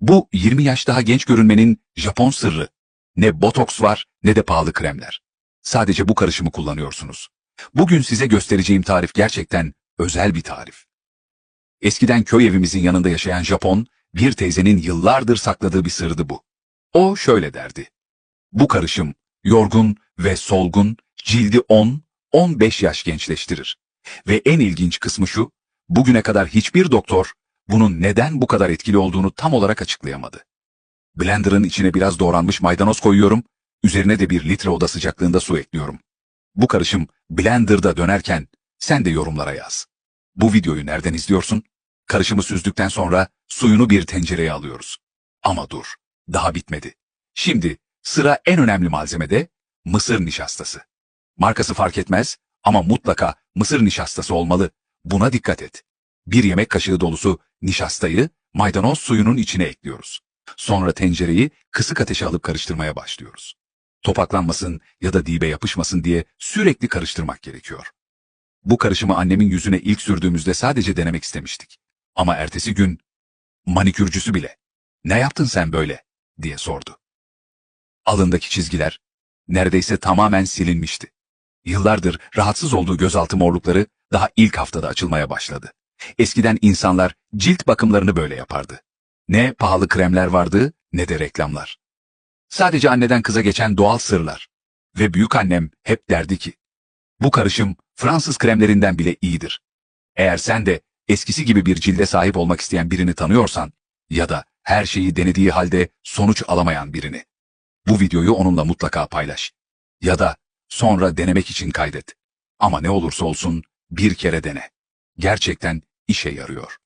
Bu 20 yaş daha genç görünmenin Japon sırrı. Ne botoks var ne de pahalı kremler. Sadece bu karışımı kullanıyorsunuz. Bugün size göstereceğim tarif gerçekten özel bir tarif. Eskiden köy evimizin yanında yaşayan Japon, bir teyzenin yıllardır sakladığı bir sırdı bu. O şöyle derdi. Bu karışım, yorgun ve solgun, cildi 10-15 yaş gençleştirir. Ve en ilginç kısmı şu, bugüne kadar hiçbir doktor bunun neden bu kadar etkili olduğunu tam olarak açıklayamadı. Blender'ın içine biraz doğranmış maydanoz koyuyorum, üzerine de bir litre oda sıcaklığında su ekliyorum. Bu karışım blenderda dönerken sen de yorumlara yaz. Bu videoyu nereden izliyorsun? Karışımı süzdükten sonra suyunu bir tencereye alıyoruz. Ama dur, daha bitmedi. Şimdi sıra en önemli malzemede mısır nişastası. Markası fark etmez ama mutlaka mısır nişastası olmalı. Buna dikkat et. Bir yemek kaşığı dolusu nişastayı maydanoz suyunun içine ekliyoruz. Sonra tencereyi kısık ateşe alıp karıştırmaya başlıyoruz. Topaklanmasın ya da dibe yapışmasın diye sürekli karıştırmak gerekiyor. Bu karışımı annemin yüzüne ilk sürdüğümüzde sadece denemek istemiştik. Ama ertesi gün manikürcüsü bile "Ne yaptın sen böyle?" diye sordu. Alındaki çizgiler neredeyse tamamen silinmişti. Yıllardır rahatsız olduğu gözaltı morlukları daha ilk haftada açılmaya başladı. Eskiden insanlar cilt bakımlarını böyle yapardı. Ne pahalı kremler vardı ne de reklamlar. Sadece anneden kıza geçen doğal sırlar. Ve büyük annem hep derdi ki, bu karışım Fransız kremlerinden bile iyidir. Eğer sen de eskisi gibi bir cilde sahip olmak isteyen birini tanıyorsan ya da her şeyi denediği halde sonuç alamayan birini. Bu videoyu onunla mutlaka paylaş. Ya da sonra denemek için kaydet. Ama ne olursa olsun bir kere dene. Gerçekten işe yarıyor.